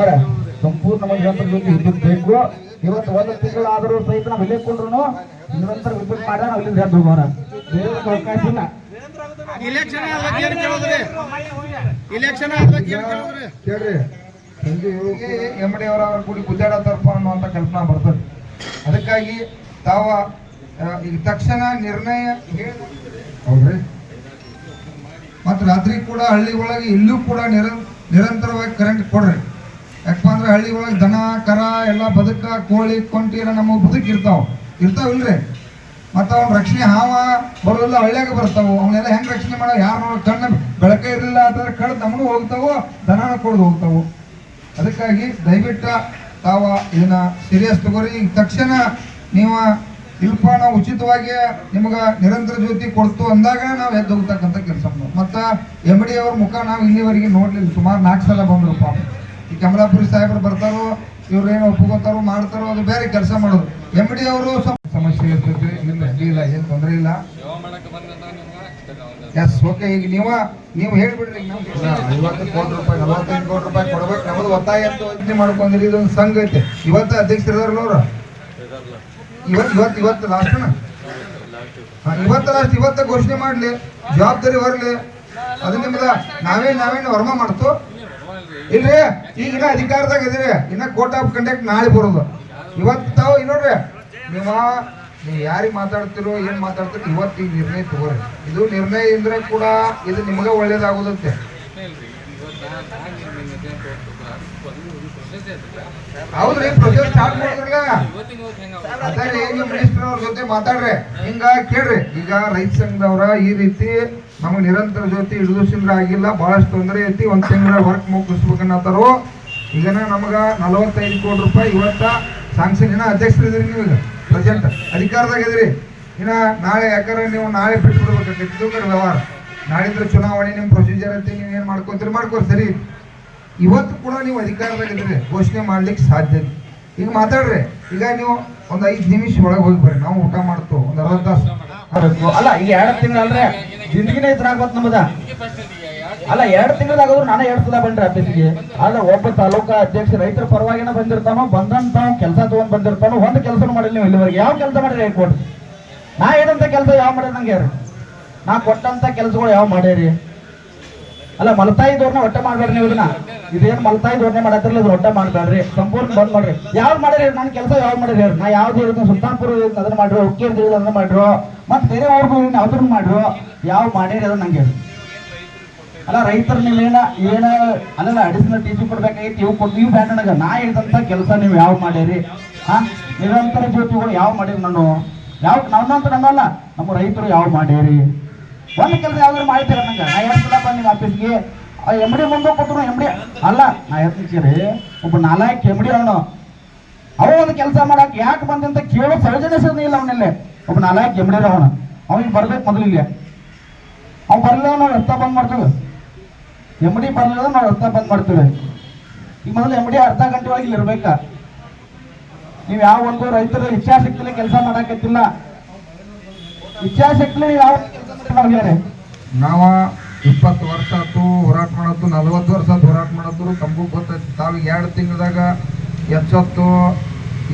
ಅಣ್ಣಾರ ಸಂಪೂರ್ಣವಾಗಿ ನಿರಂತರ ಜೊತೆ ವಿದ್ಯುತ್ ಬೇಕು. ಇವತ್ತು ಒಂದು ತಿಂಗಳಾದರೂ ಸಹಿತ ನಾವು ಇಲ್ಲೇ ಕೊಂಡ್ರು ನಿರಂತರ ವಿದ್ಯುತ್ ಮಾಡ ನಾವು ಇಲ್ಲಿ ಎದ್ದು ಹೋಗೋಣ ಬೇರೆ ಅವಕಾಶ ಇಲ್ಲ. ಕೇಳ್ರಿ. ಸಂಜೆ ಎಂ ಡಿ ಅವರ ಕೂಡಿ ಗುದ್ದಾಡತ್ತಾರಪ್ಪ ಅನ್ನುವಂಥ ಕಲ್ಪನಾ ಬರ್ತದೆ. ಅದಕ್ಕಾಗಿ ತಾವ ಈಗ ತಕ್ಷಣ ನಿರ್ಣಯ ಹೇಳಿ. ಹೌದ್ರಿ. ಮತ್ತು ರಾತ್ರಿ ಕೂಡ ಹಳ್ಳಿ ಒಳಗೆ ಇಲ್ಲೂ ಕೂಡ ನಿರ ನಿರಂತರವಾಗಿ ಕರೆಂಟ್ ಕೊಡ್ರಿ. ಯಾಕಪ್ಪ ಅಂದ್ರೆ ಹಳ್ಳಿ ಒಳಗೆ ದನ, ಕರ, ಎಲ್ಲ ಬದುಕ, ಕೋಳಿ, ಕೊಂಟಿ ಎಲ್ಲ ನಮ್ಮ ಇರ್ತಾವ. ಇಲ್ರಿ ಮತ್ತು ಅವ್ನ ರಕ್ಷಣೆ ಹಾವ ಬರೋದಿಲ್ಲ, ಹಳ್ಳಿಯಾಗ ಬರ್ತಾವೆ. ಅವನ್ನೆಲ್ಲ ಹೆಂಗೆ ರಕ್ಷಣೆ ಮಾಡೋ? ಯಾರು ಕಣ್ಣು ಬೆಳಕ ಇರಲಿಲ್ಲ ಅಂತಂದ್ರೆ ಕಳ್ದು ನಮ್ಮನು ಹೋಗ್ತಾವು, ದನನ ಕೊಡ್ದು ಹೋಗ್ತಾವು. ಅದಕ್ಕಾಗಿ ದಯವಿಟ್ಟು ತಾವ ಇದನ್ನ ಸೀರಿಯಸ್ ತಗೋರಿ. ಈಗ ತಕ್ಷಣ ನೀವು ಇಲ್ಪ ಉಚಿತವಾಗಿ ನಿಮ್ಗೆ ನಿರಂತರ ಜ್ಯೋತಿ ಕೊಡ್ತು ಅಂದಾಗ ನಾವು ಎದ್ದು ಹೋಗ್ತಕ್ಕಂಥ ಕೆಲಸ ಮತ್ತು ಎಂ ಡಿ ಅವ್ರ ಮುಖ ನಾವು ಇಲ್ಲಿವರೆಗೆ ನೋಡಲಿಲ್ಲ. ಸುಮಾರು ನಾಲ್ಕು ಸಲ ಬಂದರು ಪಾಪ. ಕಮಲಾಪುರಿ ಸಾಹೇಬರು ಬರ್ತಾರೋ ಇವ್ರು ಏನು ಒಪ್ಕೋತಾರೋ ಮಾಡ್ತಾರೋ ಅದು ಬೇರೆ ಕೆಲಸ ಮಾಡೋದು ಎಂ ಡಿ ಅವರು ಸಮಸ್ಯೆ ಇರ್ತೈತಿ ಅಡ್ಡಿ ಇಲ್ಲ ಏನು ತೊಂದರೆ ಇಲ್ಲ. ಎಸ್ ಓಕೆ ಈಗ ನೀವ ನೀವು ಹೇಳ್ಬಿಡ್ರಿ ಐವತ್ತು ಕೋಟಿ ರೂಪಾಯಿ ನಲವತ್ತೈದು ಕೋಟಿ ರೂಪಾಯಿ ಕೊಡ್ಬೇಕು ನಮ್ಮದು ಒತ್ತಾಯ ಅಂತ ಯೋಚನೆ ಮಾಡ್ಕೊಂಡ್ರಿ ಇದೊಂದು ಸಂಘ ಐತೆ. ಇವತ್ತು ಅಧ್ಯಕ್ಷರಿದಾರಲ್ಲ ಅವ್ರು? ಇವತ್ತು ಇವತ್ತು ಇವತ್ತು ಲಾಸ್ಟ್ನ ಇವತ್ತು ಲಾಸ್ಟ್ ಇವತ್ತ ಘೋಷಣೆ ಮಾಡ್ಲಿ ಜವಾಬ್ದಾರಿ ಹೊರಲಿ ಅದು ನಿಮ್ದ ನಾವೇನು ನಾವೇನು ವರ್ಮ ಮಾಡ್ತು? ಇಲ್ರಿ, ಈಗ ಇನ್ನ ಅಧಿಕಾರದಾಗ ಇದೀರಿ ಇನ್ನ ಕೋರ್ಟ್ ಆಫ್ ಕಂಡಕ್ಟ್ ನಾಳೆ ಬರೋದು. ಇವತ್ತು ತಾವು ನೋಡ್ರಿ ನಿಮ್ಮ ನೀವು ಯಾರಿಗೆ ಮಾತಾಡ್ತಿರೋ, ಏನ್ ಮಾತಾಡ್ತಿರೋ, ಇವತ್ತು ಈ ನಿರ್ಣಯ ತಗೋರಿ. ಇದು ನಿರ್ಣಯ ಇದ್ರೆ ಕೂಡ ಇದು ನಿಮಗೆ ಒಳ್ಳೇದಾಗೋದಂತೆ ಹೌದ್ರಿ ಪ್ರೊಸೆಸ್ ಸ್ಟಾರ್ಟ್ ಮಾಡಿದ್ರಲ್ಲ? ಅದೇ ನೀವು ಮಿನಿಸ್ಟರ್ ಅವ್ರ ಜೊತೆ ಮಾತಾಡ್ರಿ? ಹಿಂಗ ಕೇಳ್ರಿ. ಈಗ ರೈತ ಸಂಘದವ್ರ ಈ ರೀತಿ ನಮ್ಗೆ ನಿರಂತರ ಜೊತೆ ಹಿಡಿದು ಸಿಂದ್ರ ಆಗಿಲ್ಲ, ಬಹಳಷ್ಟು ತೊಂದರೆ ಐತಿ. ಒಂದ್ ತಿಂಗಳ ವರ್ಕ್ ಮುಗಿಸ್ಬೇಕನ್ನತ್ತಾರು, ಈಗನ ನಮಗ ನಲವತ್ತೈದು ಕೋಟಿ ರೂಪಾಯಿ ಇವತ್ತ ಸಾಂಕ್ಷನ್ ಅಧ್ಯಕ್ಷರು ಅಧ್ಯಕ್ಷರಿದ್ರಿ ನೀವು ಈಗ ಪ್ರೆಸೆಂಟ್ ಅಧಿಕಾರದಾಗ ಇದ್ರಿ. ಇನ್ನ ನಾಳೆ ಯಾಕಂದ್ರೆ ನೀವು ನಾಳೆ ಬಿಟ್ಟು ಬಿಡ್ಬೇಕಾಗಿತ್ತು ವ್ಯವಹಾರ. ನಾಳಿದ್ರೆ ಚುನಾವಣೆ, ನಿಮ್ ಪ್ರೊಸೀಜರ್ ಐತಿ, ನೀವು ಏನ್ ಮಾಡ್ಕೊಂತೀರಿ, ಮಾಡ್ಕೋರಿ, ಸರಿ. ಇವತ್ತು ಕೂಡ ನೀವು ಅಧಿಕಾರದಾಗಿದ್ರೆ ಘೋಷಣೆ ಮಾಡ್ಲಿಕ್ಕೆ ಸಾಧ್ಯ. ಈಗ ಮಾತಾಡ್ರೆ. ಈಗ ನೀವು ಒಂದು ಐದು ನಿಮಿಷ ಒಳಗೆ ಹೋಗಿ ಬರ್ರಿ. ನಾವು ಊಟ ಮಾಡ್ತು. ಒಂದು ಅರ್ಧ ತಾಸು. ಅಲ್ಲ, ಈಗ ಎರಡು ತಿಂಗಳಲ್ರೆ. ಜಿಂದಗಿನೇ ಇದ್ರಾಗ್ಬತ್ ನಮ್ಮದ ಅಲ್ಲ, ಎರಡು ತಿಂಗಳಾಗೋದ್ರು ನಾನೇ ಎರಡು ಸಲ ಬಂದ್ರೆ ಆಫೀಸ್ಗೆ. ಅಲ್ಲ ಒಬ್ಬ ತಾಲೂಕಾ ಅಧ್ಯಕ್ಷ ರೈತರ ಪರವಾಗಿನ ಬಂದಿರ್ತಾನೋ ಬಂದಂತ ಕೆಲಸ ತಗೊಂಡ್ ಬಂದಿರ್ತಾನೋ, ಒಂದು ಕೆಲಸ ಮಾಡಿಲ್ಲ ನೀವು ಇಲ್ಲಿವರೆಗೆ. ಯಾವ ಕೆಲಸ ಮಾಡಿರಿ ಹೇಳ್ಕೊಡ್ರಿ. ನಾ ಏನಂತ ಕೆಲಸ ಯಾವ ಮಾಡ್ಯಾರ ನಂಗೆ ಯಾರು? ನಾ ಕೊಟ್ಟಂತ ಕೆಲಸಗಳು ಯಾವ ಮಾಡ್ಯಾರಿ? ಅಲ್ಲ, ಮಲತಾಯಿ ಧೋರಣೆ ಹೊಟ್ಟೆ ಮಾಡ್ಬೇಡ್ರಿ ನೀವು ಇದನ್ನ. ಇದೇನು ಮಲತಾಯಿ ಧೋರಣೆ ಮಾಡತ್ತಿರಲ್ಲ ಅದು ಒಟ್ಟ ಮಾಡ್ಬೇಡ್ರಿ. ಸಂಪೂರ್ಣ ಬಂದ್ ಮಾಡ್ರಿ. ಯಾವ್ದು ಮಾಡಿರಿ ನನ್ನ ಕೆಲಸ ಯಾವ್ದು ಮಾಡಿರಿ? ನಾ ಯಾವ್ದು ಇರೋದು ಸುಲ್ತಾನ್ಪುರ ಅದನ್ನ ಮಾಡ್ರು, ಉಕ್ಕಿ ಅಂತ ಹೇಳಿದ ಅದನ್ನ ಮಾಡ್ರು, ಮತ್ತೆ ಬೇರೆ ಅವ್ರಿಗೂ ಯಾವ್ದನ್ನ ಮಾಡ್ರು, ಯಾವ ಮಾಡಿರಿ ಅದನ್ನ ನಂಗೆ ಅಲ್ಲ, ರೈತರು ನೀವೇನ ಏನ ಅಲ್ಲಲ್ಲ ಅಡಿಷನಲ್ ಟೀಚಿಂಗ್ ಕೊಡ್ಬೇಕಾಗಿತ್ತು, ಇವು ಕೊಟ್ಟು ನೀವು ಬ್ಯಾಂಡ್ ನನಗೆ. ನಾ ಹೇಳಿದಂತ ಕೆಲಸ ನೀವು ಯಾವ ಮಾಡಿರಿ? ಹಾ? ನಿರಂತರ ಜ್ಯೋತಿಗಳು ಯಾವ ಮಾಡಿರಿ ನಾನು? ಯಾವ ನನ್ನಂತ ನನ್ನಲ್ಲ ನಮ್ಮ ರೈತರು ಯಾವ ಮಾಡಿರಿ? ಒಂದು ಕೆಲಸ ಯಾವ್ದಾರು ಮಾಡ್ತೀರ ನಂಗೆ? ನಾ ಹೇಳ್ತಿಲ್ಲಪ್ಪ ನಿಮ್ಮ ಆಫೀಸ್ಗೆ ಎಂ ಡಿ ಮುಂದೆ ಕೊಟ್ಟರು ಎಂ ಡಿ ಅಲ್ಲ, ನಾ ಹೇಳ್ತೀನಿ ಒಬ್ಬ ನಾಲ್ಕು ಎಂ ಡಿ ಅವನು ಅವ ಒಂದು ಕೆಲಸ ಮಾಡಕ್ ಯಾಕೆ ಬಂದಂತ ಕೇಳೋ ಸೌಜನ್ಯ ಇಲ್ಲ ಅವನಿಲ್ಲ. ಒಬ್ಬ ನಾಲ್ಕು ಎಂ ಡಿ ಅವನು. ಅವನಿಗೆ ಬರ್ಬೇಕು ಮೊದಲಿಗೆ ಅವ್ನು ಬರಲಿಲ್ಲ ನಾವು ಅರ್ಥ ಬಂದ್ ಮಾಡ್ತೀವಿ. ಎಂ ಡಿ ಬರಲಿಲ್ಲ ನಾವು ಅರ್ಥ ಬಂದ್ ಮಾಡ್ತೀವಿ. ಈಗ ಮೊದಲು ಎಂ ಡಿ ಅರ್ಧ ಗಂಟೆ ಒಳಗೆ ಇಲ್ಲಿ ಇರ್ಬೇಕ. ನೀವು ಯಾವ ಒಂದು ರೈತರ ಇಚ್ಛಾಶಕ್ತಿಲಿ ಕೆಲಸ ಮಾಡಕತ್ತಿಲ್ಲ ಇಚ್ಛಾಶಕ್ತಿಲಿ ನೀವು ಯಾವ ನಾವ ಇಪ್ಪತ್ತು ವರ್ಷ ಆತು ಹೋರಾಟ ಮಾಡತ್ತು ನಲ್ವತ್ತು ವರ್ಷ ಆತು ಹೋರಾಟ ಮಾಡತ್ತು ತಮಗೂ ಗೊತ್ತೈತಿ ತಾವು ಎರಡು ತಿಂಗಳದಾಗ ಎಚ್ಚೊತ್ತು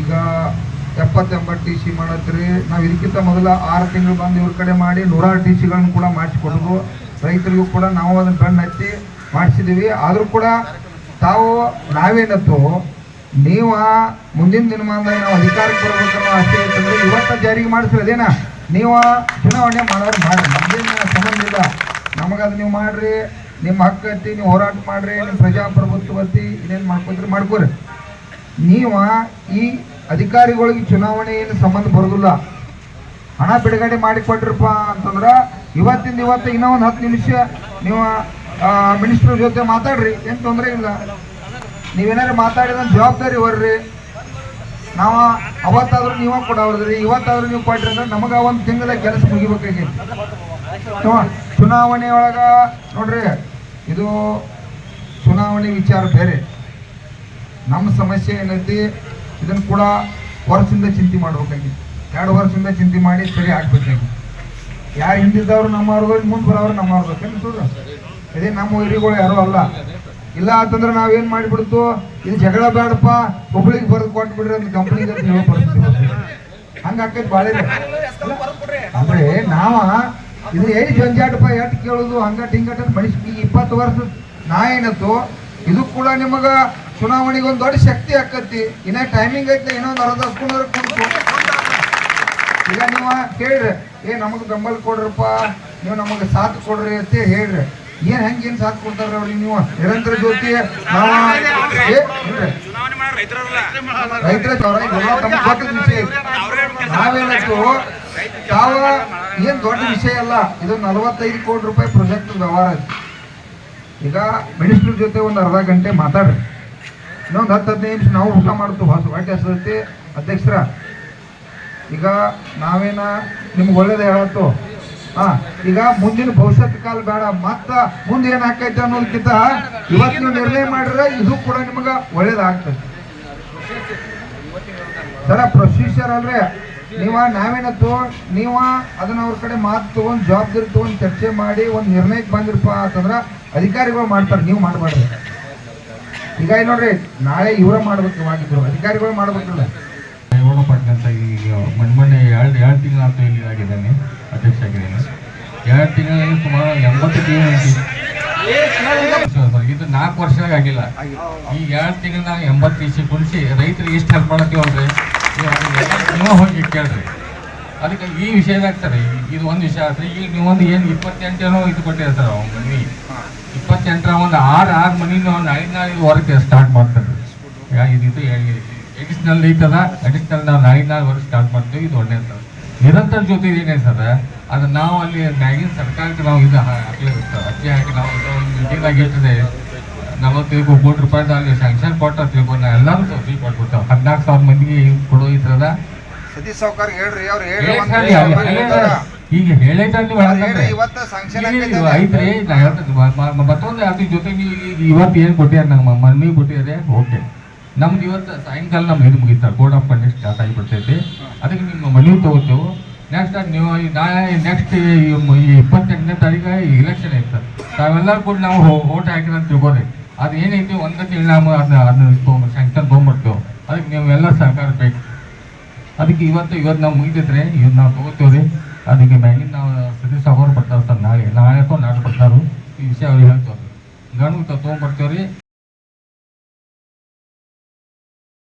ಈಗ ಎಪ್ಪತ್ತು ಎಂಬತ್ತು ಟಿ ಸಿ ಮಾಡತ್ರಿ ನಾವು ಇದಕ್ಕಿಂತ ಮೊದಲು ಆರು ತಿಂಗಳು ಬಂದು ಇವ್ರ ಕಡೆ ಮಾಡಿ ನೂರಾರು ಟಿ ಸಿಗಳನ್ನು ಕೂಡ ಮಾಡಿಸ್ಕೊಡೋದು ರೈತರಿಗೂ ಕೂಡ ನಾವು ಅದನ್ನು ಬೆನ್ನು ಹಚ್ಚಿ ಮಾಡಿಸಿದ್ದೀವಿ ಆದರೂ ಕೂಡ ತಾವು ನಾವೇನತ್ತು, ನೀವು ಮುಂದಿನ ದಿನಮಾನದಾಗ ನಾವು ಅಧಿಕಾರಕ್ಕೆ ಬರಬೇಕನ್ನೋ ಆಸೆ ಜಾರಿಗೆ ಮಾಡಿಸ್ರಿ, ಅದೇನ? ನೀವು ಚುನಾವಣೆ ಮಾಡೋರು ಮಾಡಿ ನಮ್ದೇನು ಸಂಬಂಧ ಇಲ್ಲ. ನಮಗದು ನೀವು ಮಾಡ್ರಿ ನಿಮ್ಮ ಹಕ್ಕತ್ತಿ ನೀವು ಹೋರಾಟ ಮಾಡ್ರಿ ನಿಮ್ಮ ಪ್ರಜಾಪ್ರಭುತ್ವ ಐತಿ ಇನ್ನೇನು ಮಾಡ್ಕೊತೀರಿ ಮಾಡ್ಕೋರಿ. ನೀವು ಈ ಅಧಿಕಾರಿಗಳಿಗೆ ಚುನಾವಣೆ ಏನು ಸಂಬಂಧ ಬರೋದಿಲ್ಲ. ಹಣ ಬಿಡುಗಡೆ ಮಾಡಿ ಕೊಟ್ರಪ್ಪ ಅಂತಂದ್ರೆ ಇವತ್ತಿಂದ ಇವತ್ತು ಇನ್ನೂ ಒಂದು ಹತ್ತು ನಿಮಿಷ ನೀವು ಮಿನಿಸ್ಟ್ರ್ ಜೊತೆ ಮಾತಾಡ್ರಿ, ಏನು ತೊಂದರೆ ಇಲ್ಲ. ನೀವೇನಾದ್ರು ಮಾತಾಡಿದ ಜವಾಬ್ದಾರಿ ಹೊರ್ರಿ. ನಾವು ಅವತ್ತಾದ್ರೂ ನೀವ ಕೊಡವ್ರದ್ರಿ ಇವತ್ತಾದ್ರೂ ನೀವು ಕೊಟ್ರಿ ಅಂದ್ರೆ ನಮಗ ಒಂದು ತಿಂಗಳ ಕೆಲಸ ಮುಗಿಬೇಕಾಗಿ ಚುನಾವಣೆ ಒಳಗ ನೋಡ್ರಿ, ಇದು ಚುನಾವಣೆ ವಿಚಾರ ಬೇರೆ. ನಮ್ಮ ಸಮಸ್ಯೆ ಏನೈತಿ ಇದನ್ನ ಕೂಡ ವರ್ಷದಿಂದ ಚಿಂತೆ ಮಾಡ್ಬೇಕಾಗಿತ್ತು ಎರಡು ವರ್ಷದಿಂದ ಚಿಂತೆ ಮಾಡಿ ಸರಿ ಆಗ್ಬೇಕಾಗಿತ್ತು ಯಾರು ಹಿಂದಿದ್ದವ್ರು ನಮ್ಮವ್ರಿಗೆ ಮುಂದೆ ಬರೋರು ನಮ್ಮವ್ರಿಗೆ ಅದೇ ನಮ್ಮ ಹಿರಿಗಳು ಯಾರೂ ಅಲ್ಲ. ಇಲ್ಲ ಅಂತಂದ್ರೆ ನಾವೇನ್ ಮಾಡಿಬಿಡ್ತು? ಇದು ಜಗಳ ಬೇಡಪ್ಪ ಹುಬ್ಳಿಗೆ ಬರೆದು ಕೊಟ್ಬಿಡ್ರಿ ಅಂತ ಕಂಪ್ನಿಗೆ ಅಂತ ಹೇಳೋ. ಹಂಗ ಆಕೈತಿ ಬಾಳೆ. ಅಂದ್ರೆ ನಾವ ಇದು ಏನ್ ಜಂಜಾಟಪ್ಪ, ಎಟ್ ಕೇಳುದು? ಹಂಗಟ್ ಹಿಂಗಟ್ ಅಂತ ಮನುಷ್ಯ ಇಪ್ಪತ್ತು ವರ್ಷ ನಾ ಏನತ್ತು ಇದು ಕೂಡ ನಿಮಗ ಚುನಾವಣೆಗೆ ಒಂದು ದೊಡ್ಡ ಶಕ್ತಿ ಆಕತಿ. ಇನ್ನ ಟೈಮಿಂಗ್ ಐತೆ ಏನೋ ಒಂದು ಅರ್ಧ ಹಸ್ಕೊಂಡ್ರೆ ಈಗ ನೀವು ಕೇಳ್ರಿ, ಏ ನಮಗ್ ಬೆಂಬಲ ಕೊಡ್ರಪ್ಪ, ನೀವು ನಮಗೆ ಸಾಥ್ ಕೊಡ್ರಿ ಅಂತ ಹೇಳ್ರಿ. ಏನ್ ಹೆಂಗ್ ಏನ್ ಸಾಥ್ ಕೊಡ್ತಾರ ಅವ್ರಿಗೆ ನೀವು? ನಿರಂತರ ಜ್ಯೋತಿ. ರೈತರ ತಾವ ಏನ್ ದೊಡ್ಡ ವಿಷಯ ಅಲ್ಲ, ಇದು ನಲವತ್ತೈದು ಕೋಟಿ ರೂಪಾಯಿ ಪ್ರಾಜೆಕ್ಟ್ ವ್ಯವಹಾರ ಈಗ ಮಿನಿಸ್ಟರ್ ಜೊತೆ ಒಂದು ಅರ್ಧ ಗಂಟೆ ಮಾತಾಡ್ರಿ. ಇನ್ನೊಂದು ಹತ್ತು ಹದಿನೈದು ನಿಮಿಷ ನಾವು ಊಟ ಮಾಡ್ತೀವಿ, ಹೊಸ ಹಸತಿ ಅಧ್ಯಕ್ಷರ. ಈಗ ನಾವೇನ ನಿಮ್ಗೆ ಒಳ್ಳೇದು ಹೇಳತ್ತು? ಹಾ, ಈಗ ಮುಂದಿನ ಭವಿಷ್ಯತ್ ಕಾಲ ಬೇಡ. ಮತ್ತ ಮುಂದೆ ಏನ್ ಆಕೈತೆ ಅನ್ನೋದಕ್ಕಿಂತ ಇವತ್ತಿನ ನೀವು ನಿರ್ಣಯ ಮಾಡಿದ್ರೆ ಇದು ಕೂಡ ನಿಮಗ ಒಳ್ಳೇದಾಗ್ತದೆ. ಸರ, ಪ್ರೊಸೀಜರ್ ಅಲ್ರಿ. ನೀವ ನಾವೇನತ್ತು ನೀವ ಅದನ್ನ ಅವ್ರ ಕಡೆ ಮಾತು ತಗೊಂಡ್, ಜವಾಬ್ದಾರಿ ತಗೊಂಡ್ ಚರ್ಚೆ ಮಾಡಿ ಒಂದ್ ನಿರ್ಣಯಕ್ಕೆ ಬಂದಿರಪ್ಪ ಅಂತಂದ್ರ ಅಧಿಕಾರಿಗಳು ಮಾಡ್ತಾರೆ, ನೀವು ಮಾಡಬಾರ್ದು ಈಗ ನೋಡ್ರಿ, ನಾಳೆ ಇವರ ಮಾಡ್ಬೇಕು ಇವಾಗಿದ್ರು. ಅಧಿಕಾರಿಗಳು ಮಾಡ್ಬೇಕಲ್ಲ. ಮೊನ್ನೆ ಎರಡು ತಿಂಗಳ ಅಂತ ಇಲ್ಲಿ ಆಗಿದ್ದೇನೆ ಅಧ್ಯಕ್ಷ ಆಗಿದ್ದೇನೆ. ಎರಡು ತಿಂಗಳಲ್ಲಿ ಸುಮಾರು ಎಂಬತ್ತು ಟಿ ಇದು ನಾಲ್ಕು ವರ್ಷದಾಗ ಆಗಿಲ್ಲ. ಈ ಎರಡು ತಿಂಗಳಾಗ ಎಂಬತ್ತು ಇಸಿ ಕುಣಿಸಿ ರೈತರಿಗೆ ಇಷ್ಟು ಹೆಲ್ಪ್ ಮಾಡಕ್ಕೆ ನೀವು ನೀವು ಹೋಗಿ ಕೇಳ್ರಿ. ಅದಕ್ಕೆ ಈ ವಿಷಯದಾಗ ಸರ್ ಇದು ಒಂದು ವಿಷಯ ಆದ್ರೆ ಈಗ ನೀವು ಒಂದು ಏನು ಇಪ್ಪತ್ತೆಂಟೇನೋ ಇದು ಕೊಟ್ಟಿದೆ ಸರ್ ಅವ್ನ ಮನಿ? ಇಪ್ಪತ್ತೆಂಟರ ಒಂದು ಆರು ಆರು ಮನಿನ ನಾಳೆ ನಾಳೆ ವರ್ಕ್ ಸ್ಟಾರ್ಟ್ ಮಾಡ್ತಾರೆ ಇದು ಇದು ಎಡಿಷನಲ್ ಐತದ ಅಡಿಷನಲ್ ನಾವು ನಾಳೆ ವರ್ಷ ವರ್ಕ್ ಸ್ಟಾರ್ಟ್ ಮಾಡ್ತೀವಿ ಇದು ಒಳ್ಳೆಯದು ನಿರಂತರ ಜೊತೆ ಏನೇ ಸರ್ ಅದು ನಾವು ಅಲ್ಲಿ ಮ್ಯಾಗಿನ ಸರ್ಕಾರಕ್ಕೆ ನಾವು ಇದು ಅರ್ಜಿ ಹಾಕಿ ನಾವು ಮೀಟಿಂಗ್ ಆಗಿರ್ತದೆ. ನಲವತ್ತೈದು ಕೋಟಿ ರೂಪಾಯಿದ ಅಲ್ಲಿ ಸ್ಯಾಂಕ್ಷನ್ ಕೊಟ್ಟ ತಿಳ್ಕೊಂಡು ಎಲ್ಲರೂ ಸಬ್ಸಿಡಿ ಕೊಟ್ಬಿಡ್ತೇವೆ ಹದಿನಾಲ್ಕು ಸಾವಿರ ಮಂದಿಗೆ ಕೊಡೋ ಸತೀಶ್ ಸಾವ್ಕಾರ್ ಹೇಳ್ರಿ ಅವ್ರು ಈಗ ಅವ್ರು ಹೇಳಿ- ಹೇಳ್ತಾರ. ಈಗ ಹೇಳೈತೆ ನೀವು ಅವ್ರು ಹೇಳ್ರಿ ಇವತ್ತ sanction ಆಗೈತೆ ಐತ್ರಿ? ನಾ ಹೇಳ್ತೀನಿ. ಮತ್ತೊಂದು ಅದ್ರ ಜೊತೆಗೆ ಇವತ್ತು ಏನು ಕೊಟ್ಟಿದ್ದಾರೆ? ನಂಗೆ ಮನ್ಮಿಗೆ ಕೊಟ್ಟಿದ್ದಾರೆ. ಓಕೆ ನಮ್ದು ಇವತ್ತು ಸಾಯಂಕಾಲ ನಮ್ಮ ಇದು ಮುಗಿತಾರೆ ಕೋಡ್ ಆಫ್ ಕಂಡಕ್ಟ್ ಸ್ಟಾರ್ಟ್ ಆಗಿಬಿಡ್ತೈತಿ. ಅದಕ್ಕೆ ನಿಮ್ಮ ಮನವಿ ತಗೋತೇವೆ. ನೆಕ್ಸ್ಟ್ ನೀವು ನಾಳೆ ನೆಕ್ಸ್ಟ್ ಇಪ್ಪತ್ತೆಂಟನೇ ತಾರೀಕು ಇಲೆಕ್ಷನ್ ಐತೆ ತಾವೆಲ್ಲರೂ ಕೂಡ ನಾವು ಓಟ್ ಹಾಕಿದ್ರೆ ತಿಳ್ಕೊರಿ ಅದು ಏನೈತಿ ತಿಂಗಳು ನಾವು ಅದನ್ನ ಅದನ್ನ ಸ್ಯಾಂಕ್ಷನ್ ತೊಗೊಂಡ್ಬರ್ತೇವೆ ಅದಕ್ಕೆ ನೀವೆಲ್ಲ ಸಹಕಾರ ಬೇಕು. ಅದಕ್ಕೆ ಇವತ್ತು ಇವತ್ತು ನಾವು ಮುಗಿತೈತ್ರಿ ಇವತ್ತು ನಾವು ತಗೋತೀವ್ರಿ. ಅದಕ್ಕೆ ಮ್ಯಾಗಿನ ನಾವು ಸತೀಶ್ ಅವರು ಬರ್ತಾರೆ ಸರ್ ನಾಳೆ. ನಾಳೆ ಅಥವಾ ನಾಳೆ ಬರ್ತಾರು. ಈ ವಿಷಯ ಅವ್ರಿಗೆ ಹೇಳ್ತೇವೆ ಗಂಡು ತೊಗೊಂಡ್ಬರ್ತೇವ್ರಿ.